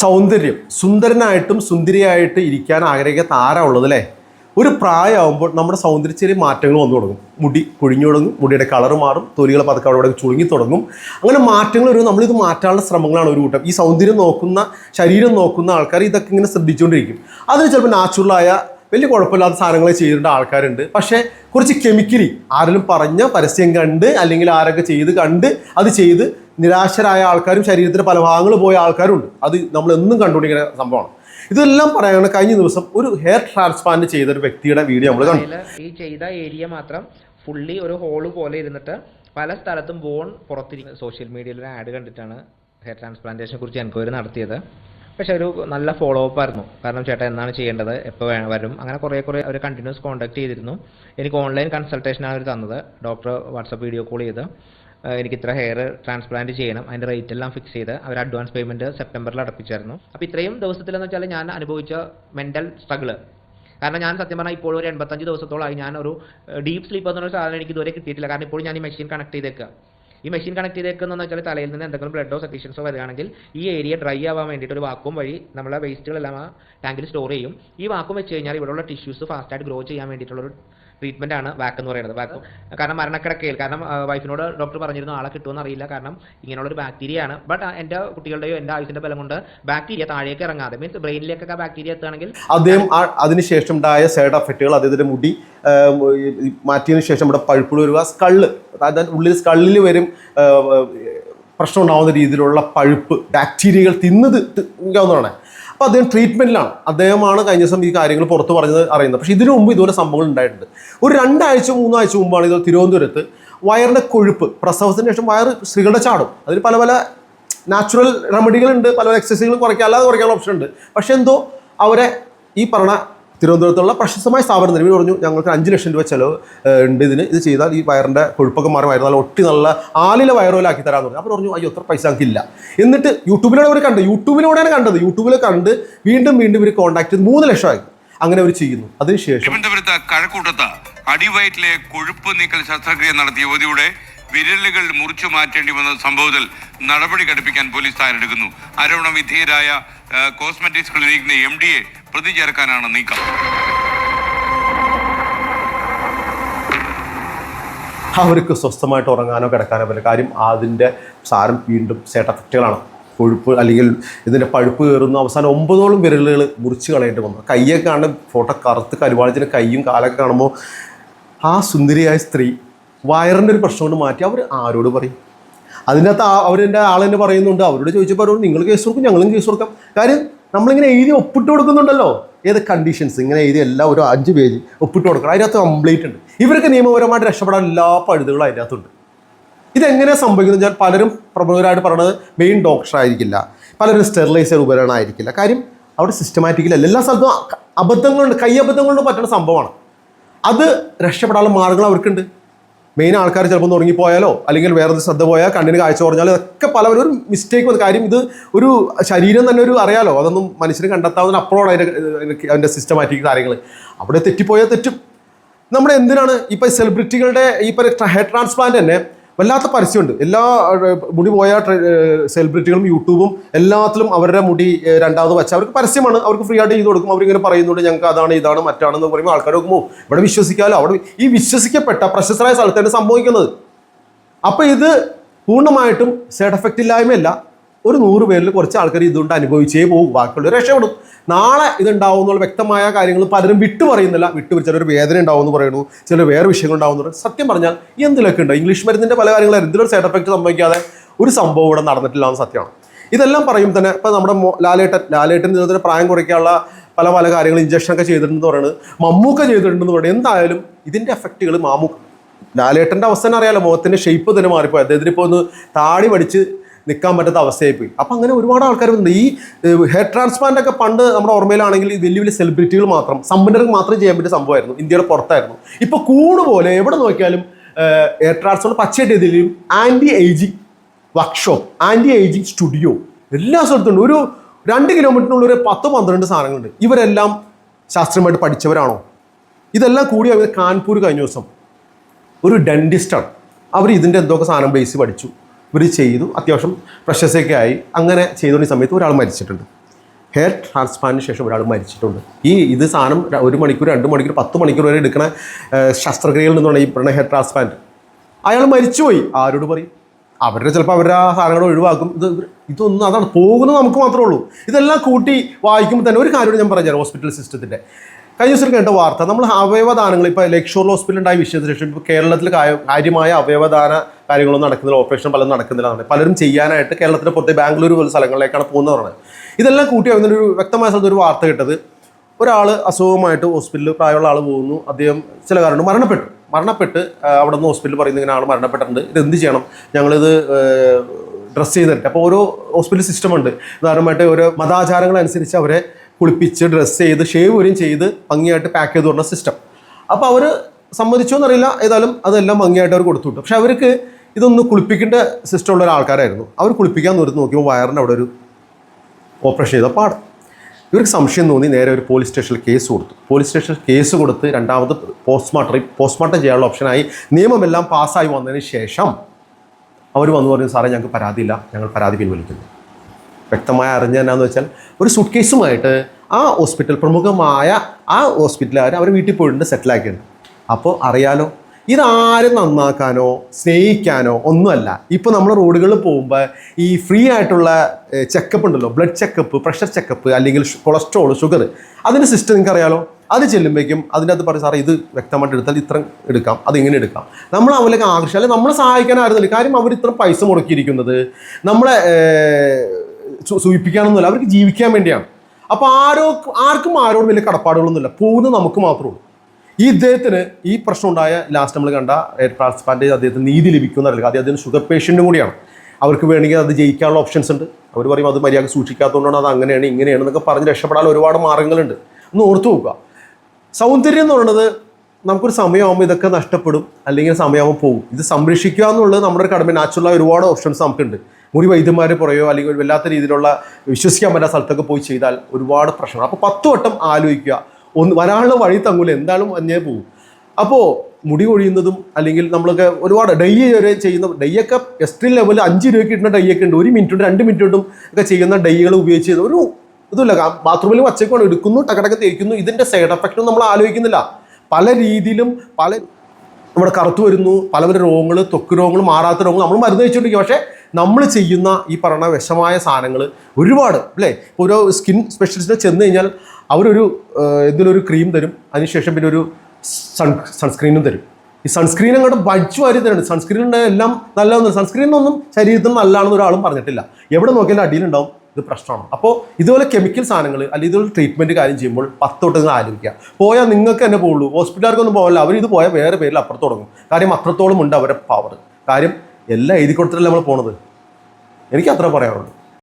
സൗന്ദര്യം. സുന്ദരനായിട്ടും സുന്ദരിയായിട്ട് ഇരിക്കാൻ ആഗ്രഹിക്കാത്ത ആരാ ഉള്ളത് അല്ലേ? ഒരു പ്രായമാകുമ്പോൾ നമ്മുടെ സൗന്ദര്യ ചെറിയ മാറ്റങ്ങൾ വന്നു തുടങ്ങും. മുടി കുഴിഞ്ഞു തുടങ്ങും മുടിയുടെ കളർ മാറും തൊലികൾ പതുക്കെ അവിടെ ചുളുങ്ങി തുടങ്ങും. അങ്ങനെ മാറ്റങ്ങൾ വരും നമ്മളിത് മാറ്റാനുള്ള ശ്രമങ്ങളാണ് ഒരു കൂട്ടം. ഈ സൗന്ദര്യം നോക്കുന്ന ശരീരം നോക്കുന്ന ആൾക്കാർ ഇതൊക്കെ ഇങ്ങനെ ശ്രദ്ധിച്ചുകൊണ്ടിരിക്കും. അതിന് ചിലപ്പോൾ നാച്ചുറലായ വലിയ കുഴപ്പമില്ലാത്ത സാധനങ്ങൾ ചെയ്തിട്ടുണ്ട് ആൾക്കാരുണ്ട്. പക്ഷേ കുറച്ച് കെമിക്കലി ആരെങ്കിലും പറഞ്ഞ പരസ്യം കണ്ട് അല്ലെങ്കിൽ ആരൊക്കെ ചെയ്ത് കണ്ട് അത് ചെയ്ത് നിരാശരായ ആൾക്കാരും ശരീരത്തിന്റെ പല ഭാഗങ്ങൾ പോയ ആൾക്കാരുണ്ട്. അത് നമ്മൾ എന്നും കണ്ടുകൊണ്ടിരിക്കുന്ന സംഭവമാണ്. ഇതെല്ലാം പറയുകയാണ് കഴിഞ്ഞ ദിവസം ഒരു ഹെയർ ട്രാൻസ്പ്ലാന്റ് ചെയ്ത ഒരു വ്യക്തിയുടെ വീഡിയോ നമ്മൾ കണ്ടു. ഈ ചെയ്ത ഏരിയ മാത്രം ഫുള്ളി ഒരു ഹോൾ പോലെ ഇരുന്നിട്ട് പല സ്ഥലത്തും ബോൺ പുറത്തിരിക്കുന്ന സോഷ്യൽ മീഡിയയിൽ ഒരു ആഡ് കണ്ടിട്ടാണ് ഹെയർ ട്രാൻസ്പ്ലാന്റേഷനെ കുറിച്ച് എൻക്വയറി നടത്തിയത്. പക്ഷെ ഒരു നല്ല ഫോളോ അപ്പ് ആയിരുന്നു. കാരണം ചേട്ടാ എന്നാണ് ചെയ്യേണ്ടത്? എപ്പോൾ വരും? അങ്ങനെ കുറേ കുറേ അവർ കണ്ടിന്യൂസ് കോൺടാക്ട് ചെയ്തിരുന്നു. എനിക്ക് ഓൺലൈൻ കൺസൾട്ടേഷനാണ് അവർ തന്നത്. ഡോക്ടർ വാട്സപ്പ് വീഡിയോ കോൾ ചെയ്ത്. എനിക്ക് ഇത്ര ഹെയർ ട്രാൻസ്പ്ലാന്റ് ചെയ്യണം. അതിന്റെ റേറ്റ് എല്ലാം ഫിക്സ് ചെയ്ത് അവർ അഡ്വാൻസ് പേയ്മെന്റ് സെപ്റ്റംബറിൽ അടപ്പിച്ചായിരുന്നു. അപ്പോൾ ഇത്രയും ദിവസത്തിലെന്ന് വെച്ചാൽ ഞാൻ അനുഭവിച്ച മെന്റൽ സ്ട്രഗിൾ കാരണം ഞാൻ സത്യം പറഞ്ഞാൽ ഇപ്പോൾ ഒരു എൺപത്തഞ്ച് ദിവസത്തോളമായി ഞാൻ ഒരു ഡീപ്പ് സ്ലീപ്പ് എന്നൊരു സാധനം എനിക്ക് ഇതുവരെ കിട്ടിയിട്ടില്ല. കാരണം ഇപ്പോൾ ഞാൻ ഈ മെഷീൻ കണക്ട് ചെയ്തേക്കുക ഈ മെഷീൻ കണക്ട് ചെയ്തേക്കുന്നതെന്ന് വെച്ചാൽ തലയിൽ നിന്ന് എന്തെങ്കിലും ബ്ലഡോ സെക്രീഷൻസോ വരികയാണെങ്കിൽ ഈ ഏരിയ ഡ്രൈ ആവാൻ വേണ്ടിയിട്ട് ഒരു വാക്കും വഴി നമ്മളെ വേസ്റ്റുകളെല്ലാം ആ ടാങ്കിൽ സ്റ്റോർ ചെയ്യും. ഈ വാക്കും വെച്ച് കഴിഞ്ഞാൽ ഇവിടെയുള്ള ടിഷ്യൂസ് ഫാസ്റ്റായിട്ട് ഗ്രോ ചെയ്യാൻ വേണ്ടിയിട്ടുള്ള ഒരു ട്രീറ്റ്മെന്റ് ആണ് വാക്ക് എന്ന് പറയുന്നത് വാക്ക് കാരണം മരണക്കിടക്കയിൽ കാരണം വൈഫിനോട് ഡോക്ടർ പറഞ്ഞിരുന്നു ആളെ കിട്ടുമെന്ന് അറിയില്ല കാരണം ഇങ്ങനെയുള്ള ഒരു ബാക്ടീരിയ ആണ് ബട്ട് എന്റെ കുട്ടികളുടെയോ എന്റെ ആയുസിന്റെ ബലം കൊണ്ട് ബാക്ടീരിയ താഴേക്ക് ഇറങ്ങാതെ മീൻസ് ബ്രെയിനിലേക്കൊക്കെ ബാക്ടീരിയ എത്തുകയാണെങ്കിൽ അദ്ദേഹം അതിനുശേഷം ഉണ്ടായ സൈഡ് എഫക്റ്റുകൾ അദ്ദേഹത്തിന്റെ മുടി മാറ്റിയതിനു ശേഷം ഇവിടെ പഴുപ്പുകൾ വരിക സ്കള്ള് അതായത് ഉള്ളിൽ സ്കള്ളിൽ വരും പ്രശ്നം ഉണ്ടാകുന്ന രീതിയിലുള്ള പഴുപ്പ് ബാക്ടീരിയകൾ തിന്നത് ഒന്നാണ് അപ്പോൾ അദ്ദേഹം ട്രീറ്റ്മെന്റിലാണ് അദ്ദേഹമാണ് കഴിഞ്ഞ ദിവസം ഈ കാര്യങ്ങൾ പുറത്ത് പറഞ്ഞത് അറിയുന്നത്. പക്ഷേ ഇതിനു മുമ്പ് ഇതുപോലെ സംഭവങ്ങൾ ഉണ്ടായിട്ടുണ്ട്. ഒരു രണ്ടാഴ്ച മൂന്നാഴ്ച മുമ്പാണ് ഇത് തിരുവനന്തപുരത്ത് വയറിന്റെ കൊഴുപ്പ് പ്രസവത്തിന് ശേഷം വയറ് സ്ത്രീകളുടെ ചാടും. അതിൽ പല പല നാച്ചുറൽ റെമഡികളുണ്ട് പല പല എക്സസൈസുകൾ കുറയ്ക്കാൻ അല്ലാതെ കുറയ്ക്കാനുള്ള ഓപ്ഷൻ ഉണ്ട്. പക്ഷേ എന്തോ അവരെ ഈ പറഞ്ഞ തിരുവനന്തപുരത്തുള്ള പ്രശസ്തമായ സ്ഥാപനം ഇവർ പറഞ്ഞു ഞങ്ങൾക്ക് അഞ്ച് ലക്ഷം രൂപ ചിലവ് ഉണ്ട് ഇതിന്. ഇത് ചെയ്താൽ ഈ വയറിന്റെ കൊഴുപ്പൊക്കെ മാറി വയറ് നല്ല ഒട്ടി നല്ല ആലിലെ വയറോലാക്കി തരാമെന്ന് പറഞ്ഞു. അപ്പോൾ പറഞ്ഞു അയ്യോ അത്ര പൈസ ഞങ്ങൾക്കില്ല എന്നിട്ട് യൂട്യൂബിലൂടെ അവർ കണ്ടത് യൂട്യൂബിലൂടെയാണ് കണ്ടത്. യൂട്യൂബിൽ കണ്ട് വീണ്ടും വീണ്ടും ഇവർ കോൺടാക്ട് ചെയ്ത് മൂന്ന് ലക്ഷമായി. അങ്ങനെ അവർ ചെയ്യുന്നു. അതിനുശേഷം തിരുവനന്തപുരത്ത് കഴക്കൂട്ടത്ത് അടിവയറ്റിലെ കൊഴുപ്പ് നീക്കൽ ശസ്ത്രക്രിയ നടത്തിയ യുവതിയുടെ വിരലുകൾ മുറിച്ചു മാറ്റേണ്ടി വന്ന സംഭവത്തിൽ നടപടി ഘടിപ്പിക്കാൻ പോലീസ് തയ്യാറെടുക്കുന്നു. ആരോപണ വിധേയരായ കോസ്മെറ്റിക്സ് ക്ലിനിക്കിന്റെ എം ഡിയെ പ്രതി ചേർക്കാനാണ് നീക്കം. അവർക്ക് സ്വസ്ഥമായിട്ട് ഉറങ്ങാനോ കിടക്കാനോ പറ്റില്ല. കാര്യം അതിന്റെ സാരം വീണ്ടും സൈഡ് എഫക്റ്റുകളാണ് കൊഴുപ്പ് അല്ലെങ്കിൽ ഇതിന്റെ പഴുപ്പ് കയറുന്നു അവസാനം ഒമ്പതോളം വിരലുകൾ മുറിച്ച് കളയേണ്ടി വന്നു. കയ്യൊക്കെ കാണുന്ന ഫോട്ടോ കറുത്ത് കരുവാളിച്ചിന്റെ കൈയും കാലൊക്കെ കാണുമ്പോൾ ആ സുന്ദരിയായ സ്ത്രീ വയറിന്റെ ഒരു പ്രശ്നം കൊണ്ട് മാറ്റി. അവർ ആരോട് പറയും? അതിനകത്ത് അവരെന്റെ ആൾ തന്നെ പറയുന്നുണ്ട്. അവരോട് ചോദിച്ചപ്പോൾ അവരോട് നിങ്ങൾ കേസ് കൊടുക്കും ഞങ്ങളും കേസ് കൊടുക്കാം. കാര്യം നമ്മളിങ്ങനെ എഴുതി ഒപ്പിട്ട് കൊടുക്കുന്നുണ്ടല്ലോ. ഏത് കണ്ടീഷൻസ് ഇങ്ങനെ എഴുതി എല്ലാം ഒരു അഞ്ച് പേജ് ഒപ്പിട്ട് കൊടുക്കണം. അതിനകത്ത് കംപ്ലീറ്റ് ഉണ്ട്. ഇവർക്ക് നിയമപരമായിട്ട് രക്ഷപ്പെടാൻ എല്ലാ പഴുതുകളും അതിനകത്തുണ്ട്. ഇതെങ്ങനെ സംഭവിക്കുന്നത്? ഞാൻ പലരും പ്രമുഖരായിട്ട് പറയുന്നത് മെയിൻ ഡോക്ടർ ആയിരിക്കില്ല. പലരും സ്റ്റെറിലൈസർ ഉപകരണമായിരിക്കില്ല. കാര്യം അവിടെ സിസ്റ്റമാറ്റിക്കലി അല്ല എല്ലാ സ്ഥലത്തും അബദ്ധങ്ങളുണ്ട്. കൈ അബദ്ധങ്ങളുണ്ട് പറ്റുന്ന സംഭവമാണ്. അത് രക്ഷപ്പെടാനുള്ള മാർഗങ്ങൾ അവർക്കുണ്ട്. മെയിൻ ആൾക്കാർ ചിലപ്പോൾ ഒന്ന് ഉറങ്ങിപ്പോയാലോ അല്ലെങ്കിൽ വേറെ ശ്രദ്ധ പോയാൽ കണ്ണിന് കാഴ്ച കുറഞ്ഞാലോ ഇതൊക്കെ പലവരും ഒരു മിസ്റ്റേക്ക് വന്നു കാര്യം ഇത് ഒരു ശരീരം തന്നെ ഒരു അറിയാലോ അതൊന്നും മനുഷ്യന് കണ്ടെത്താവുന്ന അപ്പോഴാണ് അതിന്റെ അതിന്റെ സിസ്റ്റമാറ്റിക് കാര്യങ്ങൾ അവിടെ തെറ്റിപ്പോയാൽ തെറ്റും. നമ്മൾ എന്തിനാണ് ഇപ്പം സെലിബ്രിറ്റികളുടെ ഈ ഹെയർ ട്രാൻസ്പ്ലാന്റ് തന്നെ വല്ലാത്ത പരസ്യമുണ്ട്. എല്ലാ മുടി പോയ സെലിബ്രിറ്റികളും യൂട്യൂബും എല്ലാത്തിലും അവരുടെ മുടി രണ്ടാമത് വെച്ച അവർക്ക് പരസ്യമാണ്. അവർക്ക് ഫ്രീ ആയിട്ട് ചെയ്ത് കൊടുക്കും. അവരിങ്ങനെ പറയുന്നുണ്ട് ഞങ്ങൾക്ക് അതാണ് ഇതാണ് മറ്റാണെന്ന് പറയുമ്പോൾ ആൾക്കാർ നോക്കുമ്പോൾ ഇവിടെ വിശ്വസിക്കാമല്ലോ അവിടെ ഈ വിശ്വസിക്കപ്പെട്ട പ്രശസ്തരായ സ്ഥലത്താണ് സംഭവിക്കുന്നത്. അപ്പോൾ ഇത് പൂർണമായിട്ടും സൈഡ് എഫക്റ്റ് ഇല്ലായ്മയല്ല. ഒരു നൂറ് പേരിൽ കുറച്ച് ആൾക്കാർ ഇതുകൊണ്ട് അനുഭവിച്ചേ പോകും ബാക്കിയുള്ളവർ രക്ഷപ്പെടും. നാളെ ഇതുണ്ടാവും എന്നുള്ള വ്യക്തമായ കാര്യങ്ങൾ പലരും വിട്ടു പറയുന്നില്ല. വിട്ടു ചിലർ വേദന ഉണ്ടാവും എന്ന് പറയുന്നു ചില വേറെ വിഷയങ്ങൾ ഉണ്ടാവും എന്ന് പറയുന്നത് സത്യം പറഞ്ഞാൽ എന്തിലൊക്കെ ഉണ്ട്? ഇംഗ്ലീഷ് മരുന്നിന്റെ പല കാര്യങ്ങളും എന്തിലൊരു സൈഡ് എഫക്റ്റ് സംഭവിക്കാതെ ഒരു സംഭവം ഇവിടെ നടന്നിട്ടില്ല എന്ന് സത്യമാണ്. ഇതെല്ലാം പറയും തന്നെ ഇപ്പം നമ്മുടെ ലാലേട്ടൻ. ലാലേട്ടൻ ഇതിനകത്ത് പ്രായം കുറയ്ക്കാനുള്ള പല പല കാര്യങ്ങൾ ഇഞ്ചക്ഷൻ ഒക്കെ ചെയ്തിട്ടുണ്ടെന്ന് പറയുന്നത് മമ്മൂക്ക ചെയ്തിട്ടുണ്ടെന്ന് പറയുന്നത് എന്തായാലും ഇതിന്റെ എഫക്റ്റുകൾ മാമൂക്ക. ലാലേട്ടന്റെ അവസ്ഥ അറിയാലോ. മുഖത്തിന്റെ ഷേപ്പ് തന്നെ മാറിപ്പോയി. അദ്ദേഹത്തിന് ഇപ്പോൾ ഒന്ന് താടി പഠിച്ച് നിൽക്കാൻ പറ്റാത്ത അവസ്ഥയായി പോയി. അപ്പം അങ്ങനെ ഒരുപാട് ആൾക്കാർ ഉണ്ട് ഈ ഹെയർ ട്രാൻസ്പ്ലാന്റ് ഒക്കെ പണ്ട് നമ്മുടെ ഓർമ്മയിലാണെങ്കിൽ വലിയ വലിയ സെലിബ്രിറ്റികൾ മാത്രം സമ്പന്നർക്ക് മാത്രം ചെയ്യാൻ പറ്റിയ സംഭവമായിരുന്നു. ഇന്ത്യയുടെ പുറത്തായിരുന്നു. ഇപ്പോൾ കൂട് പോലെ എവിടെ നോക്കിയാലും ഹെയർ ട്രാൻസ്പ്ലാന്റ് പച്ചയായിട്ട് ഇതിലും anti ageing workshop anti ageing studio എല്ലാ സ്ഥലത്തുണ്ട് ഒരു രണ്ട് കിലോമീറ്ററിനുള്ളിൽ ഒരു പത്ത് പന്ത്രണ്ട് സാധനങ്ങളുണ്ട്. ഇവരെല്ലാം ശാസ്ത്രീയമായിട്ട് പഠിച്ചവരാണോ? ഇതെല്ലാം കൂടി അവർ കാൺപൂർ കഴിഞ്ഞ ദിവസം ഒരു ഡെന്റിസ്റ്റാണ് അവർ ഇതിന്റെ എന്തൊക്കെ സാധനം ബേസ് പഠിച്ചു. ഇവർ ചെയ്തു. അത്യാവശ്യം പ്രശസ്തയൊക്കെ ആയി. അങ്ങനെ ചെയ്തുകൊണ്ട് സമയത്ത് ഒരാൾ മരിച്ചിട്ടുണ്ട്. ഹെയർ ട്രാൻസ്പ്ലാന്റിന് ശേഷം ഒരാൾ മരിച്ചിട്ടുണ്ട്. ഈ ഇത് സാധനം ഒരു മണിക്കൂർ രണ്ട് മണിക്കൂർ പത്ത് മണിക്കൂർ വരെ എടുക്കുന്ന ശസ്ത്രക്രിയയിൽ നിന്നാണ് ഈ പറയുന്ന ഹെയർ ട്രാൻസ്പ്ലാന്റ് അയാൾ മരിച്ചുപോയി. ആരോട് പറയും? അവരുടെ ചിലപ്പോൾ അവരുടെ ആ സാധനങ്ങൾ ഒഴിവാക്കും. ഇത് ഇതൊന്നും അതാണ് പോകുന്നത് നമുക്ക് മാത്രമേ ഉള്ളൂ. ഇതെല്ലാം കൂട്ടി വായിക്കുമ്പോൾ തന്നെ ഒരു കാര്യം ഞാൻ പറഞ്ഞുതരാം ഹോസ്പിറ്റൽ സിസ്റ്റത്തിന്റെ കഴിഞ്ഞ ദിവസം കേട്ട വാർത്ത. നമ്മൾ അവയവദാനങ്ങൾ ഇപ്പോൾ ലക്ഷോർ ഹോസ്പിറ്റലുണ്ടായ വിഷയത്തിന് ശേഷം ഇപ്പോൾ കേരളത്തിൽ കാര്യമായ അവയവദാന കാര്യങ്ങളൊന്നും നടക്കുന്നില്ല ഓപ്പറേഷൻ പലതും നടക്കുന്നില്ല പലരും ചെയ്യാനായിട്ട് കേരളത്തിന് പുറത്തെ ബാംഗ്ലൂർ പോലുള്ള സ്ഥലങ്ങളിലേക്കാണ് പോകുന്നതാണ് ഇതെല്ലാം കൂട്ടി ഒരു വ്യക്തമായ സ്ഥലത്ത് ഒരു വാർത്ത കിട്ടത് ഒരാൾ അസുഖമായിട്ട് ഹോസ്പിറ്റലിൽ പ്രായമുള്ള ആൾ പോകുന്നു അദ്ദേഹം ചില കാരണം മരണപ്പെട്ടു. മരണപ്പെട്ട് അവിടെ നിന്ന് ഹോസ്പിറ്റലിൽ പറയുന്ന ഇങ്ങനെ ആൾ മരണപ്പെട്ടിട്ടുണ്ട്. ഇത് എന്ത് ചെയ്യണം? ഞങ്ങളിത് ഡ്രസ്സ് ചെയ്ത് അപ്പോൾ ഓരോ ഹോസ്പിറ്റൽ സിസ്റ്റം ഉണ്ട്. ഉദാഹരണമായിട്ട് ഓരോ മതാചാരങ്ങൾ അനുസരിച്ച് അവരെ കുളിപ്പിച്ച് ഡ്രസ്സ് ചെയ്ത് ഷേവ് വരെയും ചെയ്ത് ഭംഗിയായിട്ട് പാക്ക് ചെയ്ത് പറഞ്ഞ സിസ്റ്റം അപ്പോൾ അവർ സമ്മതിച്ചോ എന്നറിയില്ല ഏതായാലും അതെല്ലാം ഭംഗിയായിട്ട് അവർ കൊടുത്തുവിട്ടു. പക്ഷെ അവർക്ക് ഇതൊന്ന് കുളിപ്പിക്കേണ്ട സിസ്റ്റം ഉള്ള ഒരാൾക്കാരായിരുന്നു. അവർ കുളിപ്പിക്കാൻ നിർത്തി നോക്കിയപ്പോൾ വയറിന്റെ അവിടെ ഒരു ഓപ്പറേഷൻ ചെയ്ത പാട്. ഇവർക്ക് സംശയം തോന്നി. നേരെ ഒരു പോലീസ് സ്റ്റേഷനിൽ കേസ് കൊടുത്തു. പോലീസ് സ്റ്റേഷനിൽ കേസ് കൊടുത്ത് രണ്ടാമത് പോസ്റ്റ്മോർട്ടം പോസ്റ്റ്മോർട്ടം ചെയ്യാനുള്ള ഓപ്ഷനായി. നിയമമെല്ലാം പാസ്സായി വന്നതിന് ശേഷം അവർ വന്നു പറഞ്ഞു സാറേ ഞങ്ങൾക്ക് പരാതിയില്ല. ഞങ്ങൾ പരാതി പിൻവലിക്കുന്നു. വ്യക്തമായ അറിഞ്ഞ എന്നാന്ന് വെച്ചാൽ ഒരു സൂട്ട് കേസുമായിട്ട് ആ ഹോസ്പിറ്റൽ പ്രമുഖമായ ആ ഹോസ്പിറ്റലുകാർ അവർ വീട്ടിൽ പോയിട്ടുണ്ട് സെറ്റിലാക്കിയിട്ടുണ്ട് അപ്പോൾ അറിയാലോ ഇതാരും നന്നാക്കാനോ സ്നേഹിക്കാനോ ഒന്നുമല്ല. ഇപ്പോൾ നമ്മൾ റോഡുകളിൽ പോകുമ്പോൾ ഈ ഫ്രീ ആയിട്ടുള്ള ചെക്കപ്പ് ഉണ്ടല്ലോ ബ്ലഡ് ചെക്കപ്പ് പ്രഷർ ചെക്കപ്പ് അല്ലെങ്കിൽ കൊളസ്ട്രോൾ ഷുഗർ അതിന്റെ സിസ്റ്റം നിങ്ങൾക്ക് അറിയാലോ അത് ചെല്ലുമ്പോഴേക്കും അതിന്റെ അകത്ത് പറയും സാറേ ഇത് വ്യക്തമായിട്ട് എടുത്താൽ ഇത്ര എടുക്കാം അത് ഇങ്ങനെ എടുക്കാം. നമ്മൾ അവരിലേക്ക് ആകർഷിച്ചാൽ അല്ലെങ്കിൽ നമ്മളെ സഹായിക്കാൻ കാര്യം അവർ ഇത്ര പൈസ മുടക്കിയിരിക്കുന്നത് നമ്മളെ സൂചിപ്പിക്കാനൊന്നുമില്ല. അവർക്ക് ജീവിക്കാൻ വേണ്ടിയാണ്. അപ്പോൾ ആരോ ആർക്കും ആരോടും വലിയ കടപ്പാടുകളൊന്നുമില്ല. പോകുന്നത് നമുക്ക് മാത്രമേ ഉള്ളൂ. ഈ ഇദ്ദേഹത്തിന് ഈ പ്രശ്നം ഉണ്ടായ ലാസ്റ്റ് നമ്മൾ കണ്ട ട്രാൻസ്പ്ലാന്റ് അദ്ദേഹത്തിന് നീതി ലഭിക്കുമെന്ന് അറിയില്ല. അദ്ദേഹത്തിന് അദ്ദേഹം ഷുഗർ പേഷ്യന്റും കൂടിയാണ്. അവർക്ക് വേണമെങ്കിൽ അത് ജയിക്കാനുള്ള ഓപ്ഷൻസ് ഉണ്ട്. അവർ പറയും അത് മര്യാദ സൂക്ഷിക്കാത്തതുകൊണ്ടാണ് അത് അങ്ങനെയാണ് ഇങ്ങനെയാണ് എന്നൊക്കെ പറഞ്ഞ് രക്ഷപ്പെടാൻ ഒരുപാട് മാർഗങ്ങളുണ്ട്. ഒന്ന് ഓർത്തു നോക്കുക. സൗന്ദര്യം എന്ന് പറയുന്നത് നമുക്കൊരു സമയമാകുമ്പോൾ ഇതൊക്കെ നഷ്ടപ്പെടും അല്ലെങ്കിൽ സമയമാകുമ്പോൾ പോകും. ഇത് സംരക്ഷിക്കുക എന്നുള്ളത് നമ്മുടെ ഒരു കടമ. നാച്ചുറലായ ഒരുപാട് ഓപ്ഷൻസ് നമുക്കുണ്ട്. മുറി വൈദ്യന്മാർ പുറയോ അല്ലെങ്കിൽ വല്ലാത്ത രീതിയിലുള്ള വിശ്വസിക്കാൻ പറ്റാത്ത സ്ഥലത്തൊക്കെ പോയി ചെയ്താൽ ഒരുപാട് പ്രശ്നങ്ങൾ. അപ്പോൾ പത്ത് വട്ടം ആലോചിക്കുക. ഒന്ന് വരാനുള്ള വഴി തങ്ങൂല. എന്തായാലും അന്യേ പോകും അപ്പോൾ മുടി കൊഴിയുന്നതും അല്ലെങ്കിൽ നമ്മളൊക്കെ ഒരുപാട് ഡൈ വരെ ചെയ്യുന്ന ഡൈയൊക്കെ എക്സ്ട്രീം ലെവലിൽ അഞ്ച് രൂപയ്ക്ക് കിട്ടുന്ന ഡൈയൊക്കെ ഉണ്ട്. ഒരു മിനിറ്റ് രണ്ട് മിനിറ്റ് കൊണ്ടും ഒക്കെ ചെയ്യുന്ന ഡൈകൾ ഉപയോഗിച്ച് ഒരു ഇതുമില്ല. ബാത്റൂമിൽ വച്ചേക്കാണ് എടുക്കുന്നു ടക്കടക്ക് തേക്കുന്നു. ഇതിന്റെ സൈഡ് എഫക്റ്റും നമ്മൾ ആലോചിക്കുന്നില്ല. പല രീതിയിലും പല നമ്മുടെ കറുത്തു വരുന്നു പല പല രോഗങ്ങൾ ത്വക്ക് രോഗങ്ങൾ മാറാത്ത രോഗങ്ങൾ നമ്മൾ മരുന്ന് കഴിച്ചുകൊണ്ടിരിക്കും. പക്ഷേ നമ്മൾ ചെയ്യുന്ന ഈ പറയുന്ന വിഷമായ സാധനങ്ങൾ ഒരുപാട് അല്ലേ? ഇപ്പോൾ ഒരു സ്കിൻ സ്പെഷ്യലിസ്റ്റിനെ ചെന്ന് കഴിഞ്ഞാൽ അവരൊരു എന്തെങ്കിലും ഒരു ക്രീം തരും. അതിനുശേഷം പിന്നെ ഒരു സൺ സൺസ്ക്രീനും തരും. ഈ സൺസ്ക്രീൻ അങ്ങോട്ട് ബജ്ജു വാരി തരുന്നുണ്ട് സൺസ്ക്രീനിന്റെ എല്ലാം നല്ലതെന്ന് സൺസ്ക്രീനൊന്നും ശരീരത്തിന് നല്ലതാണെന്ന് ഒരാളും പറഞ്ഞിട്ടില്ല. എവിടെ നോക്കിയാലും അടിയിലുണ്ടാവും. ഇത് പ്രശ്നമാണ്. അപ്പോൾ ഇതുപോലെ കെമിക്കൽ സാധനങ്ങൾ അല്ലെങ്കിൽ ഇതുപോലെ ട്രീറ്റ്മെന്റ് കാര്യം ചെയ്യുമ്പോൾ പത്ത് നിങ്ങൾ ആലോചിക്കുക. പോയാൽ നിങ്ങൾക്ക് തന്നെ പോകുള്ളൂ ഹോസ്പിറ്റലുകാർക്കൊന്നും പോകില്ല അവർ ഇത് പോയാൽ വേറെ പേരിൽ അപ്പുറത്ത് തുടങ്ങും. കാര്യം അത്രത്തോളം ഉണ്ട് അവരുടെ പവർ കാര്യം എല്ലാം എഴുതി കൊടുത്തിട്ടല്ലേ നമ്മൾ പോണത്? എനിക്ക് അത്ര പറയാറുള്ളൂ